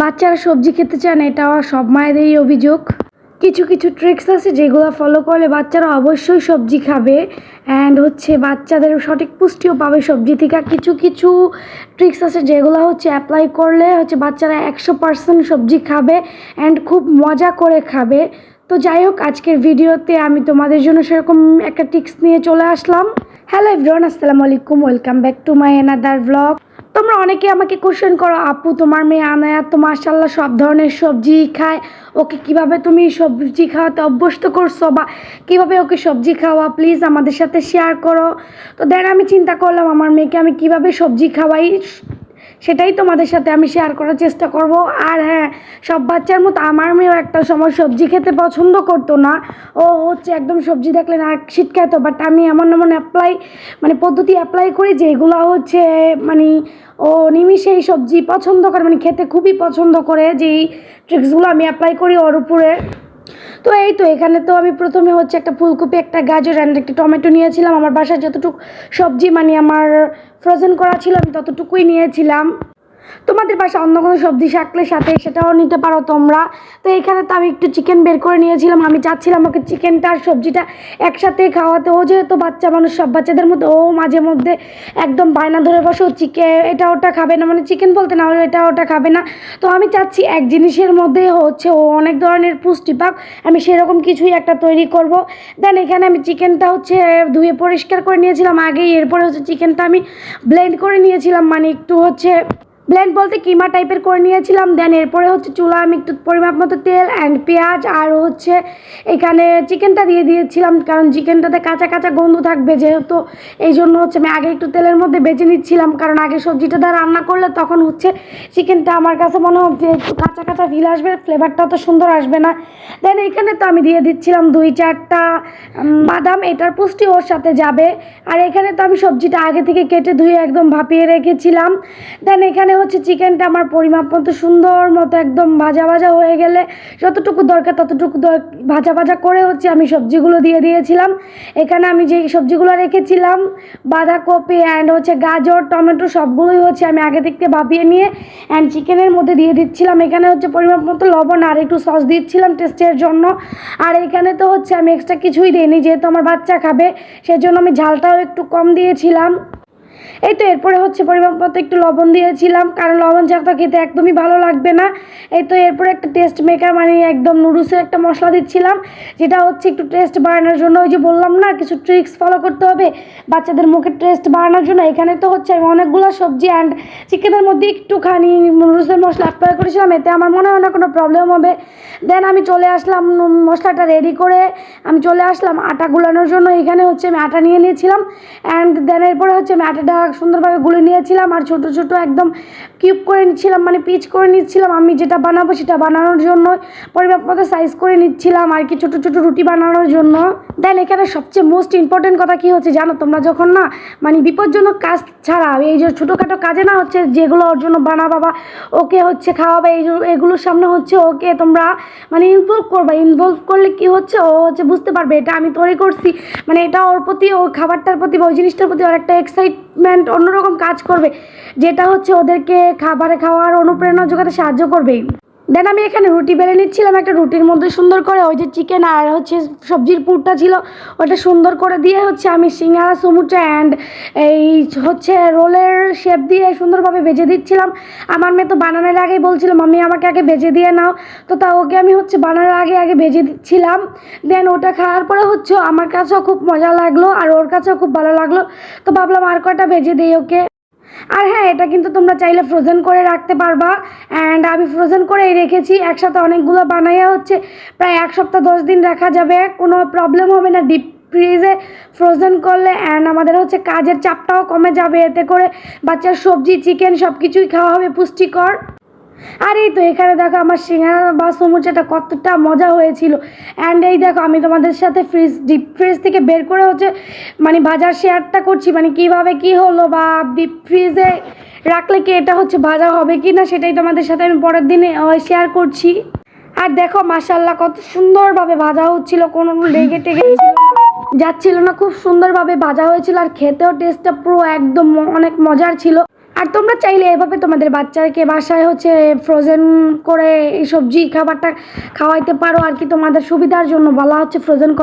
বাচ্চারা সবজি খেতে চায় না, এটাও সব মায়েদেরই অভিযোগ। কিছু কিছু ট্রিক্স আছে যেগুলো ফলো করলে বাচ্চারা অবশ্যই সবজি খাবে। অ্যান্ড হচ্ছে বাচ্চাদের সঠিক পুষ্টিও পাবে সবজি থেকে। কিছু কিছু ট্রিক্স আছে যেগুলো হচ্ছে অ্যাপ্লাই করলে হচ্ছে বাচ্চারা একশো পার্সেন্ট সবজি খাবে অ্যান্ড খুব মজা করে খাবে। তো যাই হোক, আজকের ভিডিওতে আমি তোমাদের জন্য সেরকম একটা টিপস নিয়ে চলে আসলাম। হ্যালো এভরিওয়ান আসসালামু আলাইকুম welcome back to my another blog তোমরা অনেকে আমাকে কোশ্চেন করো, আপু, তোমার মেয়ে আনায়া তো মার্শাল্লাহ সব ধরনের সবজি খায়, ওকে কীভাবে তুমি সবজি খাওয়াতে অভ্যস্ত করছ বা কীভাবে ওকে সবজি খাওয়া প্লিজ আমাদের সাথে শেয়ার করো। তো দেন আমি চিন্তা করলাম, আমার মেয়েকে আমি কীভাবে সবজি খাওয়াই? সেটাই তোমাদের সাথে আমি শেয়ার করার চেষ্টা করব। আর হ্যাঁ সব বাচ্চার মতো আমার মেয়েও একটা সময় সবজি খেতে পছন্দ করতো না। ও হচ্ছে একদম সবজি দেখলে না ছিটকাতো বাট আমি এমন এমন অ্যাপ্লাই মানে পদ্ধতি অ্যাপ্লাই করি যে এগুলো হচ্ছে মানে ও নিমিষেই সবজি পছন্দ করে মানে খেতে খুবই পছন্দ করে। যেই ট্রিক্সগুলো আমি অ্যাপ্লাই করি ওর উপরে। তো এই তো এখানে তো আমি প্রথমে হচ্ছে একটা ফুলকপি, একটা গাজর অ্যান্ড একটা টমেটো নিয়েছিলাম। আমার বাসায় যতটুকু সবজি মানে আমার ফ্রোজেন করা ছিল, আমি ততটুকুই নিয়েছিলাম। তোমাদের পাশে অন্য কোনো সবজি শাকলে সাথে সেটাও নিতে পারো তোমরা। তো এখানে তো আমি একটু চিকেন বের করে নিয়েছিলাম। আমি চাচ্ছিলাম ওকে চিকেনটা আর সবজিটা একসাথে খাওয়াতে। ও যেহেতু বাচ্চা মানুষ, সব বাচ্চাদের মধ্যে, ও মাঝে মধ্যে একদম বায়না ধরে বসে চিকেন এটা ওটা খাবে না। মানে চিকেন বলতে না হলে এটা ওটা খাবে না। তো আমি চাচ্ছি এক জিনিসের মধ্যে হচ্ছে ও অনেক ধরনের পুষ্টি পাক। আমি সেরকম কিছুই একটা তৈরি করব। দেন এখানে আমি চিকেনটা হচ্ছে ধুয়ে পরিষ্কার করে নিয়েছিলাম। আগেই এরপরে হচ্ছে চিকেনটা আমি ব্লেন্ড করে নিয়েছিলাম। মানে একটু হচ্ছে ব্লেন্ড বলতে কিমা টাইপের করে নিয়েছিলাম দেন এরপরে হচ্ছে চুলা আমি একটু পরিমাপ মতো তেল অ্যান্ড পেঁয়াজ, আর হচ্ছে এখানে চিকেনটা দিয়ে দিয়েছিলাম, কারণ চিকেনটাতে কাঁচা কাঁচা গন্ধ থাকবে যেহেতু, এই জন্য হচ্ছে আমি আগে একটু তেলের মধ্যে বেছে নিচ্ছিলাম, কারণ আগে সবজিটা দিয়ে রান্না করলে তখন হচ্ছে চিকেনটা আমার কাছে মনে হচ্ছে একটু কাঁচা কাঁচা ফিল আসবে ফ্লেভারটা তো সুন্দর আসবে না। দেন এখানে তো আমি দিয়ে দিচ্ছিলাম দুই চারটা বাদাম, এটার পুষ্টি ওর সাথে যাবে। আর এখানে তো আমি সবজিটা আগে থেকে কেটে ধুয়ে একদম ভাপিয়ে রেখেছিলাম। দেন এখানে হচ্ছে চিকেনটা আমার পরিমাপ মতো সুন্দর মতো একদম ভাজা ভাজা হয়ে গেলে যতটুকু দরকার ততটুকু ভাজা ভাজা করে হচ্ছে আমি সবজিগুলো দিয়ে দিয়েছিলাম। এখানে আমি যে সবজিগুলো রেখেছিলাম, বাঁধাকপি অ্যান্ড হচ্ছে গাজর, টমেটো সবগুলোই হচ্ছে আমি আগে থেকে ভাপিয়ে নিয়ে অ্যান্ড চিকেনের মধ্যে দিয়ে দিচ্ছিলাম। এখানে হচ্ছে পরিমাপ মতো লবণ আর একটু সস দিচ্ছিলাম টেস্টের জন্য। আর এখানে তো হচ্ছে আমি এক্সট্রা কিছুই দিইনি, যেহেতু আমার বাচ্চা খাবে, সেজন্য আমি ঝালটাও একটু কম দিয়েছিলাম। এই তো এরপরে হচ্ছে পরিমাণ মতো একটু লবণ দিয়েছিলাম, কারণ লবণ ছাড়া তো খেতে একদমই ভালো লাগবে না। এই তো এরপরে একটা টেস্ট মেকার মানে একদম নুডলসের একটা মশলা দিচ্ছিলাম, যেটা হচ্ছে একটু টেস্ট বাড়ানোর জন্য। ওই যে বললাম না, কিছু ট্রিক্স ফলো করতে হবে বাচ্চাদের মুখে টেস্ট বাড়ানোর জন্য। এখানে তো হচ্ছে আমি অনেকগুলো সবজি অ্যান্ড চিকেনের মধ্যে একটুখানি নুডলসের মশলা অ্যাপ্লাই করেছিলাম, এতে আমার মনে হয় না কোনো প্রবলেম হবে। দেন আমি চলে আসলাম মশলাটা রেডি করে আমি চলে আসলাম আটা গুলানোর জন্য। এখানে হচ্ছে আমি আটা নিয়ে নিয়েছিলাম অ্যান্ড দেন এরপরে হচ্ছে আমি আটাটা সুন্দরভাবে গুলে নিয়েছিলাম আর ছোটো ছোটো একদম কিউব করে নিচ্ছিলাম মানে পিচ করে নিচ্ছিলাম। আমি যেটা বানাবো সেটা বানানোর জন্য পরিমাপ মতো সাইজ করে নিচ্ছিলাম আর কি ছোটো ছোটো রুটি বানানোর জন্য। দেন এখানে সবচেয়ে মোস্ট ইম্পর্টেন্ট কথা কি হচ্ছে জানো? তোমরা যখন না মানে বিপজ্জনক কাজ ছাড়া, এই যে ছোটোখাটো কাজে না হচ্ছে যেগুলো ওর জন্য বানাবা বা ওকে হচ্ছে খাওয়াবে, এই এগুলোর সামনে হচ্ছে ওকে তোমরা মানে ইনভলভ করবা। ইনভলভ করলে কি হচ্ছে? ও হচ্ছে বুঝতে পারবে, এটা আমি তৈরি করছি। মানে এটা ওর প্রতি, ওর খাবারটার প্রতি বা ওই জিনিসটার প্রতি ওর একটা এক্সাইটমেন্ট অন্যরকম কাজ করবে যেটা হচ্ছে ওদেরকে খাবারে খাওয়ার অনুপ্রেরণা যোগাতে সাহায্য করবে দেন আমি এখানে রুটি বেলে নিচ্ছিলাম, একটা রুটির মধ্যে সুন্দর করে ওই যে চিকেন আর হচ্ছে সবজির পুরটা ছিল, ওটা সুন্দর করে দিয়ে হচ্ছে আমি সিঙ্গারা, সমুচা অ্যান্ড এই হচ্ছে রোলের শেপ দিয়ে সুন্দরভাবে ভেজে দিচ্ছিলাম। আমার মেয়ে তো বানানোর আগেই বলছিল, মাম্মি, আমাকে আগে ভেজে দিয়ে নাও। তো তা ওকে আমি হচ্ছে বানানোর আগে আগে ভেজে দিচ্ছিলাম। দেন ওটা খাওয়ার পরে হচ্ছে আমার কাছেও খুব মজা লাগল আর ওর কাছেও খুব ভালো লাগল। তো ভাবলাম আর কয়টা ভেজে দিই ওকে। আর হ্যাঁ এটা কিন্তু তোমরা চাইলে ফ্রোজেন করে রাখতে পারবা। অ্যান্ড আমি ফ্রোজেন করেই রেখেছি। একসাথে অনেকগুলো বানাইয়া হচ্ছে। প্রায় এক সপ্তাহ, দশ দিন রাখা যাবে। কোনো প্রবলেম হবে না। ডিপ ফ্রিজে ফ্রোজেন করলে অ্যান্ড আমাদের হচ্ছে কাজের চাপটাও কমে যাবে। এতে করে বাচ্চার সবজি চিকেন সব কিছুই খাওয়া হবে পুষ্টিকর। আর এই তো এখানে দেখো আমার সিঙ্গারা বা সমুচাটা কতটা মজা হয়েছিল অ্যান্ড এই দেখো আমি তোমাদের সাথে ফ্রিজ ডিপ ফ্রিজ থেকে বের করে হচ্ছে মানে বাজার শেয়ারটা করছি মানে কীভাবে কি হলো বা ডিপ ফ্রিজে রাখলে কি এটা হচ্ছে ভাজা হবে কি না সেটাই তোমাদের সাথে আমি পরের দিনে শেয়ার করছি আর দেখো মাসাল্লাহ কত সুন্দরভাবে ভাজা হচ্ছিল, কোনো লেগে টেগে। যাচ্ছিল না, খুব সুন্দরভাবে ভাজা হয়েছিল আর খেতেও টেস্টটা পুরো একদম অনেক মজার ছিল আর তোমরা চাইলে এভাবে তোমাদের বাচ্চাকে বাসায় হচ্ছে ফ্রোজেন করে এই সবজি খাবারটা খাওয়াইতে পারো আর কি তোমাদের সুবিধার জন্য বলা হচ্ছে ফ্রোজেন করা।